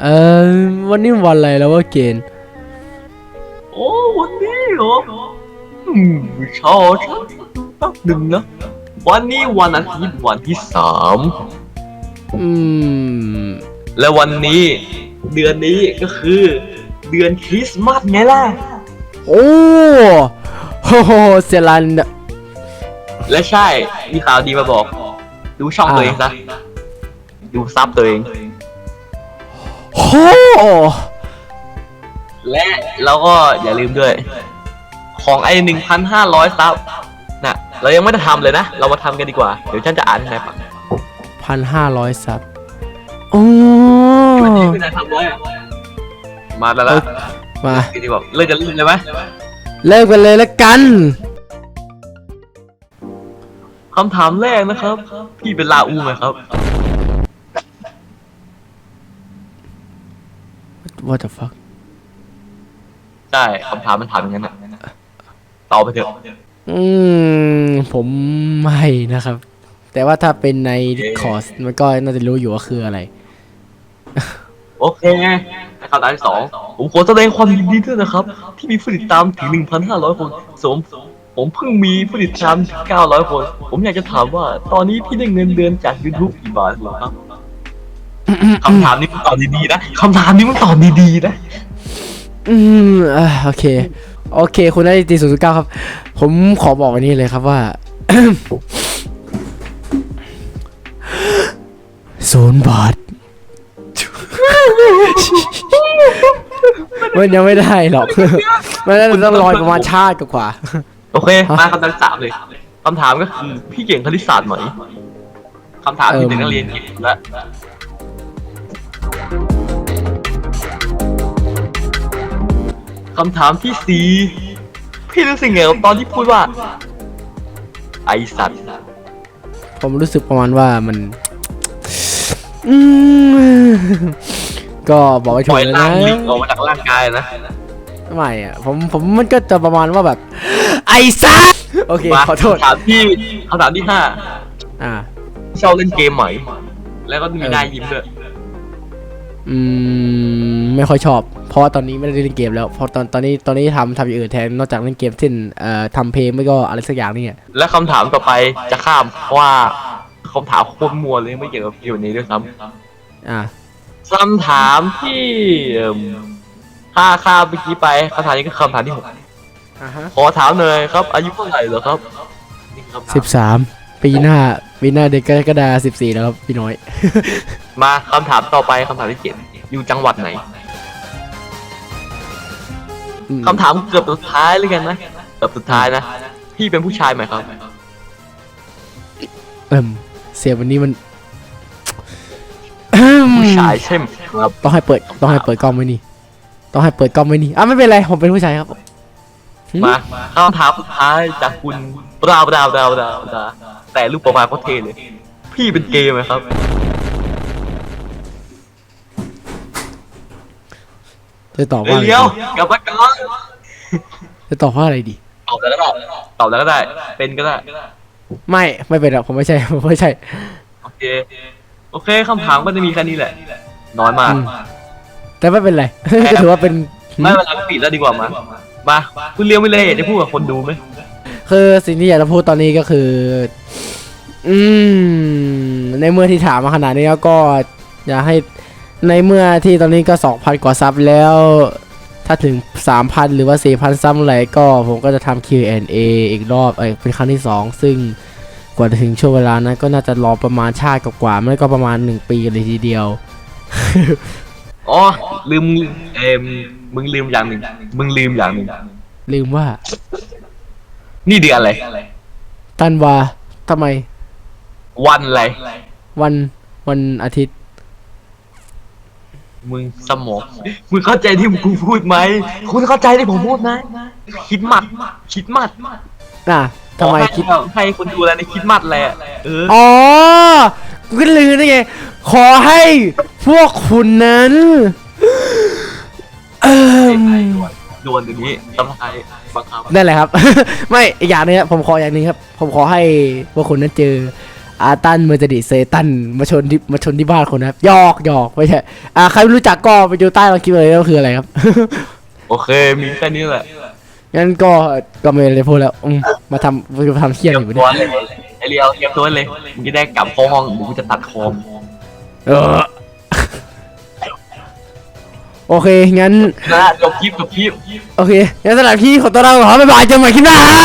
เออวันนี้วันอะไรแล้วว่าเกณฑ์โอ้วันนี้เหรออืมชอฉันแป๊บหนึ่งนะ วันนี้วันอาทิตย์วันที่สามอืม และวันนี้เดือนนี้ก็คือ เดือนคริสต์มาสไงล่ะ โอ้โหโหเซรันและใช่มีข่าวดีมาบอก ดูช่องอ่าตัวเองซะดูซับตัวเองโอ้ และเราก็อย่าลืมด้วย ของไอ้หนึ่งพันห้าร้อยซับน่ะ เรายังไม่ได้ทำเลยนะ เรามาทำกันดีกว่า เดี๋ยวฉันจะอ่านให้นายฟังพันห้าร้อยซับโอ้วันนี้คือนายทำไว้อะมาแล้วละมาทีนี้บอกเลิกกันเล่นเลยไหมเลิกไปเลยละกันคำถามแรกนะครับ พี่เป็นลาอูไหมครับ What the fuck ใช่คำถามมันถามอย่างนั้นน่ะตอบไปเถอะอืม ผมไม่นะครับ แต่ว่าถ้าเป็นในคอร์สมันก็น่าจะรู้อยู่ว่าคืออะไร โอเคคำถามที่สองผมขอแสดงความยินดีด้วยนะครับ ที่มีผู้ติดตามถึง 1,500 คนสมผมเพิ่งมีผู้ติดตามถึง900 คน ผมอยากจะถามว่า ตอนนี้พี่ได้เงินเดือนจาก YouTube กี่บาทเหรอครับ คำถามนี้มึงตอบดีๆนะคำถามนี้มึงตอบดีๆนะอืมอ่าโอเค โอเค คุณได้ตีศูนย์เก้าครับ ผมขอบอกวันนี้เลยครับว่า ศูนย์บาท มันยังไม่ได้หรอก มันน่าจะต้องรอยประมาณชาติกว่า โอเค มาคำถามที่สามเลยคำถามก็คือพี่เก่งคณิตศาสตร์ไหมคำถามที่เด็กนักเรียนเก่งและ คำถามที่สี่พี่รู้สึกไงกับตอนที่พูดว่า ไอสัตว์ผมรู้สึกประมาณว่ามันอืมก็บอกไม่ปถูล่กอยเลยร่านะงลิงออกมาจากร่างกายนะไม่อะผมผมมันก็จะประมาณว่าแบบ ไอ้ซัสโอเคมาขอโทษ คำถามที่คำถามที่ห้าอ่า ชอบเล่นเกมไหม แล้วก็มีหน้ายิ้มด้วยอืม ไม่ค่อยชอบ เพราะว่าตอนนี้ไม่ได้เล่นเกมแล้วเพราะตอนตอนนี้ตอนนี้ทำทำอย่างอื่นแทนนอกจากเล่นเกมเช่นเอ่อทำเพลงไม่ก็อะไรสักอย่างนี่อะและคำถามต่อไปจะข้ามเพราะว่าคำถามโคตรมัวเลยไม่เกี่ยวกับอยู่นี้ด้วยซ้ำอ่าคำถามที่เอิ่มถ้าข้ามเมื่อกี้ไปคำถามนี้ก็คำถามที่หกอ่าฮะขอถามหน่อยครับ อายุเท่าไหร่เหรอครับนี่คือคำถามสิบสามปีหน้าปีหน้าเด็กกระดาสิบสี่แล้วครับพี่น้อย มาคำถามต่อไปคำถามที่เจ็ดอยู่จังหวัดไหนอืม คำถามเกือบสุดท้ายเลยกันนะเกือบสุดท้ายนะพี่เป็นผู้ชายไหมครับเอิ่มเสียงวันนี้มันผู้ชายใช่ไหมครับต้องให้เปิดต้องให้เปิดกล้องไว้นี่ต้องให้เปิดกล้องไว้นี่อะไม่เป็นไรผมเป็นผู้ชายครับมาคำถามสุดท้ายจากคุณบราวบราวบราวบราวบราวแต่รูปโปรไฟล์เขาเท่เลย พี่เป็นเกย์ไหมครับ จะตอบว่าอะไรเดี๋ยวดีกลับมาก่อนจะตอบว่าอะไรดี ตอบแล้วก็ได้ตอบแล้วก็ได้ เป็นก็ได้ ไม่ไม่เป็นหรอกผมไม่ใช่ผมไม่ใช่ โอเค โอเคคำถามก็จะมีแค่นี้แหละ น้อยมาก อืม แต่ไม่เป็นไร ก็ถือว่าเป็น ไม่เวลาปิดแล้วดีกว่ามามาคุณเลี้ยวไม่เลยอยากจะพูดกับคนดูไหมคือสิ่งที่อยากจะพูดตอนนี้ก็คือ อืม ในเมื่อที่ถามมาขนาดนี้แล้วก็ อยากให้ ในเมื่อที่ตอนนี้ก็สองพันกว่าซับแล้ว ถ้าถึงสามพันหรือว่าสี่พันซับเมื่อไหร่ก็ผมก็จะทำ Q&A อีกรอบเอ้ยเป็นครั้งที่สองซึ่งกว่าจะถึงช่วงเวลานั้นก็น่าจะรอประมาณชาติกว่าๆไม่ก็ประมาณหนึ่งปีเลยทีเดียว อ๋อ ลืมเอ็มมึงลืมอย่างหนึ่งมึงลืมอย่างหนึ่งลืมว่า นี่เดือนอะไรตันวาทำไม วันอะไรวันวันอาทิตย์ มึงสมอง มึงเข้าใจที่กูพูดไหม คุณเข้าใจที่ผมพูดไหม คิดมัด คิดมัดน่ะทำไมคิด ให้ให้คนดูอะไรในคิดมัดแหละ เออ อ๋อกูก็ลืมได้ไง ขอให้พวกคุณนั้น เออโดนอย่างนี้ตำไทยบังคับ นั่นแหละครับ ไม่อีกอย่างหนึงครับผมขออย่างหนึงครับ ผมขอให้พวกคุณนั้นเจอ อาตันเมอร์เจดิเซตันมาชนที่มาชนที่บ้านคนนะครับหยอกหยอกไม่ใช่อ่าใครไม่รู้จักก็ไปดูใต้เราคลิปเลยก็คืออะไรครับ โอเค มีแค่นี้แหละงั้นก็ก็ไม่เลยพูดแล้วอืมมาทำมาทำเคี้ยเตนรีอยมยู่ตัวเนี่ยเลยไอเรียวเตรียมตัวเลยมึงจะได้กลับห้องมึงจะตัดคอมเออ โอเคงั้น นะจบคลิปจบคลิป โอเคงั้นสำหรับพี่ขอตัวลาไปก่อนครับบ๊ายบายเจอกันใหม่คลิปหน้า